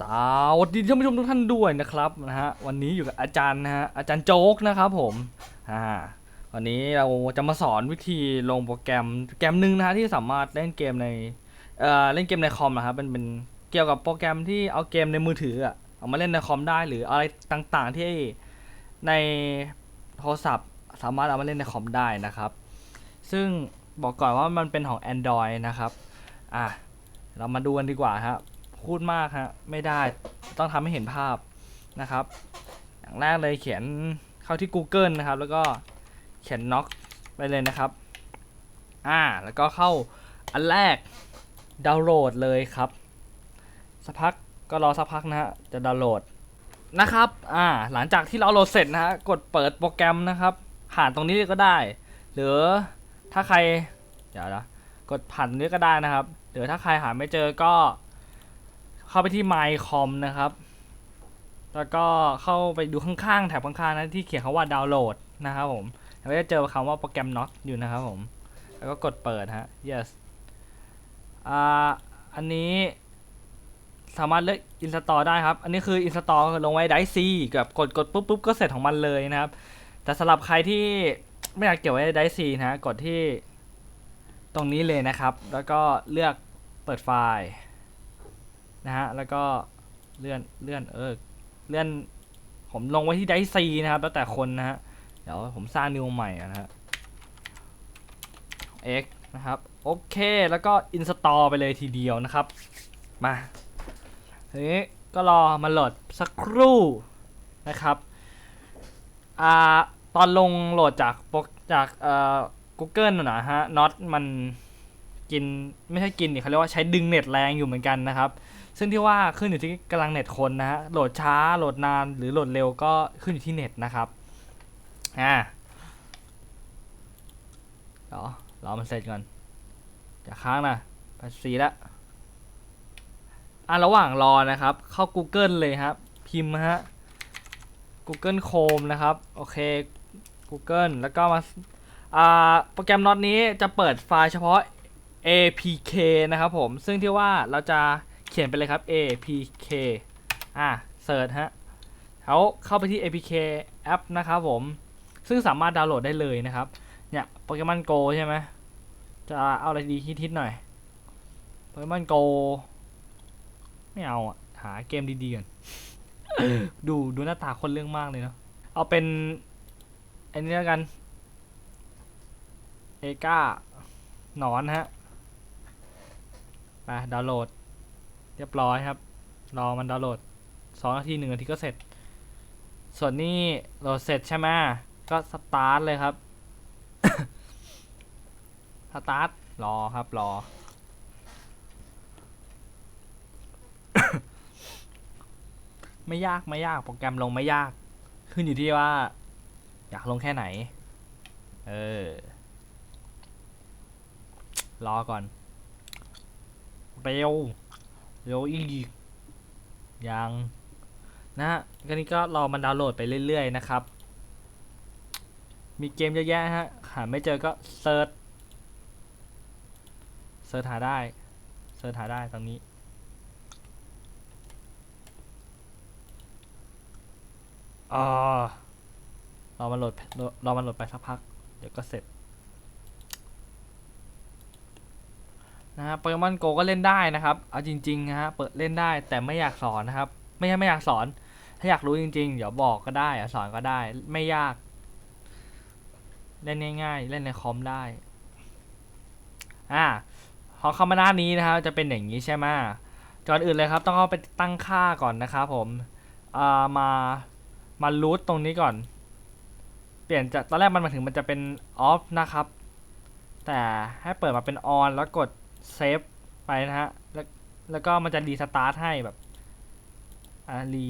สวัสดีท่านผู้ชมทุกท่านด้วยนะครับนะฮะวันนี้อยู่กับอาจารย์นะฮะอาจารย์โจ๊กนะครับผมอ่าวันนี้เราจะมาสอนวิธีลงโปรแกรมโปรแกรมหนึ่งนะฮะที่สามารถเล่นเกมในเอ่อเล่นเกมในคอมนะครับเป็นเป็นเกี่ยวกับโปรแกรมที่เอาเกมในมือถืออะเอามาเล่นในคอมได้หรืออะไรต่างๆที่ในโทรศัพท์ สามารถเอามาเล่นในคอมได้นะครับ ซึ่งบอกก่อนว่ามันเป็นของ Android นะครับอะเรามาดูกันดีกว่าครับ พูดมากฮะไม่ได้ต้องทำให้เห็นภาพนะครับ อย่างแรกเลยเขียนเข้าที่ Google นะครับ แล้วก็เขียน knock ไปเลยนะครับอ่าแล้วก็เข้าอันแรกดาวน์โหลดเลยครับสักพักก็รอสักพักนะฮะจะดาวน์โหลดนะครับ อ่า หลังจากที่เราโหลดเสร็จนะฮะ กดเปิดโปรแกรมนะครับ ผ่านตรงนี้ก็ได้ หรือถ้าใคร เดี๋ยวนะ กดผ่านนี้ก็ได้นะครับ หรือถ้าใครหาไม่เจอก็ เข้าไปที่ mycom นะครับ แล้วก็เข้าไปดูข้างๆ แถบข้างๆนะที่เขียนคำว่าดาวน์โหลดนะครับผม แล้วก็จะเจอคำว่าโปรแกรม Knock อยู่นะครับผม แล้วก็กดเปิดฮะ yes อ่า อันนี้สามารถเลือก install ได้ครับ อันนี้คือ install ลงไว้ได้ซีกับกดกดปุ๊บปุ๊บก็เสร็จของมันเลยนะครับ แต่สำหรับใครที่ไม่อยากเก็บไว้ได้ซีนะกดที่ตรงนี้เลยนะครับ แล้วก็เลือกเปิดไฟล์ นะฮะ แล้วก็เลื่อนเลื่อนเออเลื่อนผมลงไว้ที่ไดซีนะครับ แล้วแต่คนนะฮะ เดี๋ยวผมสร้างนิวใหม่นะฮะ x นะครับ โอเค แล้วก็ install ไปเลยทีเดียวนะครับ มาทีนี้ก็รอมาโหลดสักครู่นะครับ อ่า ตอนลงโหลดจากปรจากเอ่อ Google น่ะนะฮะน็อตมันกิน ไม่ใช่กินดิเขาเรียกว่าใช้ดึงเน็ตแรงอยู่เหมือนกันนะครับ ซึ่งที่ว่าขึ้นอยู่ที่กำลังเน็ตคนนะฮะโหลดช้าโหลดนานหรือโหลดเร็วก็ขึ้นอยู่ที่เน็ตนะครับอ่าเดี๋ยวรอมันเสร็จก่อนอย่าค้างนะแปดสีล้วอะระหว่างรอนะครับ เข้า Google เลยครับ พิมพ์ฮะ Google Chrome นะครับ โอเค Google แล้วก็มาอ่าโปรแกรมน็อตนี้จะเปิดไฟล์เฉพาะ APK นะครับผม ซึ่งที่ว่าเราจะ เขียนไปเลยครับ APK อ่าเสิร์ชฮะเขาเข้าไปที่ APK แอปนะครับผม ซึ่งสามารถดาวน์โหลดได้เลยนะครับ เนี่ยโปเกมอนโกใช่ไหมจะเอาอะไรดีฮิตๆหน่อยโปเกมอนโกไม่เอาอะ หาเกมดีๆก่อนดูดูหน้าตาคนเรื่องมากเลยเนาะเอาเป็นอันนี้แล้วกันเอก้าหนอนฮะไปดาวน์โหลด เรียบร้อยครับ รอมันดาวน์โหลดสองนาทีหนึ่งนาทีก็เสร็จ ส่วนนี้โหลดเสร็จใช่ไหมก็สตาร์ทเลยครับ สตาร์ท รอครับ รอ ไม่ยากไม่ยากโปรแกรมลงไม่ยาก ขึ้นอยู่ที่ว่า อยากลงแค่ไหน เออ รอก่อน เร็ว เร็วอีกยังนะฮะก็นี้ก็รอมันดาวน์โหลดไปเรื่อยๆนะครับ มีเกมเยอะแยะฮะ หาไม่เจอก็เซิร์ช เซิร์ชหาได้ เซิร์ชหาได้ตรงนี้ อ๋อรอมันโหลดรอมันโหลดไปสักพัก เดี๋ยวก็เสร็จ นะฮะโปเกมอนโกก็เล่นได้นะครับ เอาจริงๆนะฮะเปิดเล่นได้แต่ไม่อยากสอนนะครับ ไม่ใช่ไม่อยากสอน ถ้าอยากรู้จริงๆ เดี๋ยวบอกก็ได้สอนก็ได้ ไม่ยาก เล่นง่าย ๆ เล่นในคอมได้ อ่าพอเข้ามาหน้านี้นะครับ จะเป็นอย่างนี้ใช่ไหมก่อนอื่นเลยครับต้องเข้าไปตั้งค่าก่อนนะครับผมอ่ามามารูทตรงนี้ก่อน เปลี่ยนจากตอนแรกมันมาถึงมันจะเป็นออฟนะครับ แต่ให้เปิดมาเป็นออนแล้วกด เซฟไปนะฮะ แล้วแล้วก็มันจะรีสตาร์ทให้แบบอ่ารี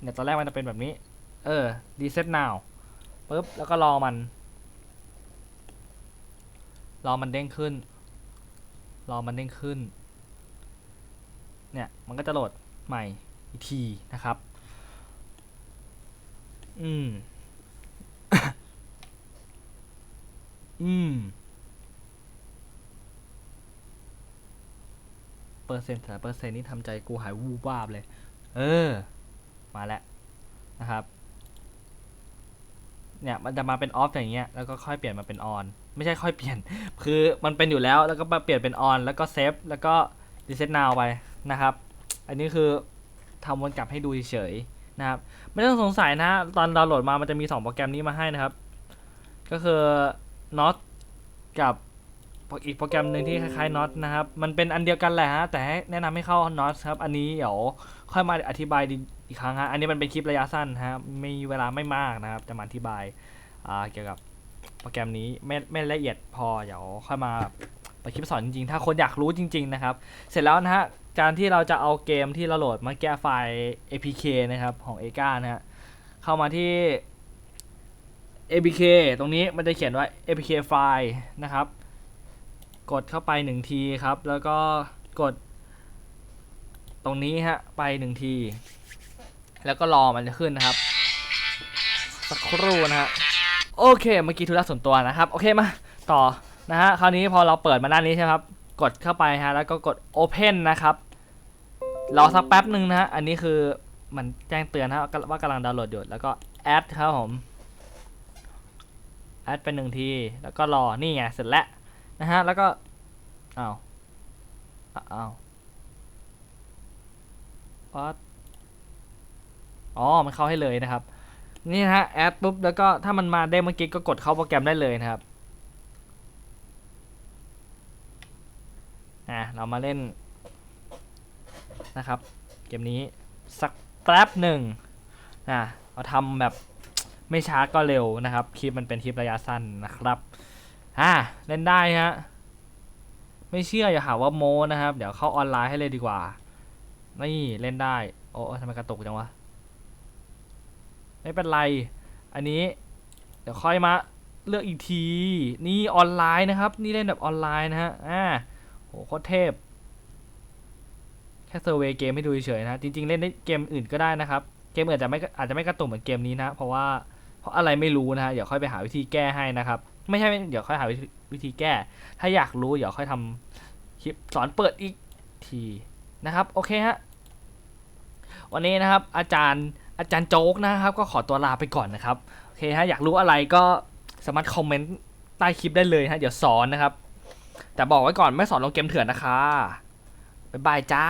เนี่ยตอนแรกมันจะเป็นแบบนี้ เออรีเซ็ต now ปุ๊บแล้วก็รอมัน รอมันเด้งขึ้น รอมันเด้งขึ้น เนี่ยมันก็จะโหลดใหม่อีกทีนะครับ อืม อืม เปอร์เซ็นต์แต่เปอร์เซ็นต์นี่ทำใจกูหายวูบวาบเลย เออ มาแล้วนะครับ เนี่ยมันจะมาเป็นออฟอย่างเงี้ย แล้วก็ค่อยเปลี่ยนมาเป็นออน ไม่ใช่ค่อยเปลี่ยน คือมันเป็นอยู่แล้ว แล้วก็มาเปลี่ยนเป็นออน แล้วก็เซฟ แล้วก็รีเซ็ตนาวไปนะครับ อันนี้คือทำวนกลับให้ดูเฉยๆนะครับ ไม่ต้องสงสัยนะตอนดาวน์โหลดมา มันจะมี 2 โปรแกรมนี้มาให้นะครับ ก็คือ Not กับ อีกโปรแกรมหนึ่งที่คล้ายๆ Not นะครับ มันเป็นอันเดียวกันแหละฮะ แต่แนะนำให้เข้า Not ครับ อันนี้เดี๋ยวค่อยมาอธิบายอีกครั้งฮะ อันนี้มันเป็นคลิประยะสั้นฮะ มีเวลาไม่มากนะครับ จะมาอธิบายเกี่ยวกับโปรแกรมนี้ไม่ไม่ละเอียดพอ เดี๋ยวค่อยมาไปคลิปสอนจริงๆ ถ้าคนอยากรู้จริง ๆ นะครับ เสร็จแล้วนะฮะ การที่เราจะเอาเกมที่เราโหลดมาแก้ไฟล์ APK นะครับของ a g a นะฮะ เข้ามาที่ APK ตรงนี้มันจะเขียนว่า APK ไฟล์นะครับ กดเข้าไปหนึ่งทีครับ แล้วก็กด ตรงนี้ฮะไปหนึ่งที แล้วก็รอมันจะขึ้นนะครับ สักครู่นะฮะโอเคเมื่อกี้ธุระส่วนตัวนะครับ โอเคมาต่อนะฮะคราวนี้พอเราเปิดมาด้านนี้ใช่ไหมครับ กดเข้าไปฮะแล้วก็กด Open นะครับรอสักแป๊บหนึ่งนะฮะอันนี้คือมันแจ้งเตือนนะว่ากำลังดาวน์โหลดอยู่แล้วก็ Add ครับผมแอดไปหนึ่งที แล้วก็รอนี่ไงเสร็จแล้ว นะฮะ แล้วก็อ้าวอ้าววัดอ๋อ มันเข้าให้เลยนะครับ นี่นะฮะ แอดปุ๊บ แล้วก็ถ้ามันมาได้เมื่อกี้ก็กดเข้าโปรแกรมได้เลยนะครับ อะ เรามาเล่นนะครับ เกมนี้สักแป๊บหนึ่งนะเราทำแบบไม่ช้าก็เร็วนะครับ คลิปมันเป็นคลิประยะสั้นนะครับ อ่าเล่นได้ฮะ ไม่เชื่ออย่าหาว่าโมนะครับ เดี๋ยวเข้าออนไลน์ให้เลยดีกว่า นี่เล่นได้ โอ้ทำไมกระตุกจังวะ ไม่เป็นไร อันนี้ เดี๋ยวค่อยมาเลือกอีกที นี่ออนไลน์นะครับ นี่เล่นแบบออนไลน์นะฮะ อ่าโหโคตรเทพ แค่เซอร์เวย์เกมให้ดูเฉยๆนะ จริง ๆ เล่นได้เกมอื่นก็ได้นะครับ เกมอื่นอาจจะไม่อาจจะไม่กระตุกเหมือนเกมนี้นะ เพราะว่าเพราะอะไรไม่รู้นะฮะ เดี๋ยวค่อยไปหาวิธีแก้ให้นะครับ ไม่ใช่เดี๋ยวค่อยหาวิธีวิธีแก้ ถ้าอยากรู้เดี๋ยวค่อยทำคลิปสอนเปิดอีกทีนะครับโอเคฮะวันนี้นะครับอาจารย์อาจารย์โจ๊กนะครับ ก็ขอตัวลาไปก่อนนะครับโอเคฮะอยากรู้อะไรก็สามารถคอมเมนต์ใต้คลิปได้เลยฮะเดี๋ยวสอนนะครับ แต่บอกไว้ก่อนไม่สอนลงเกมเถื่อนนะคะบ๊ายบายจ้า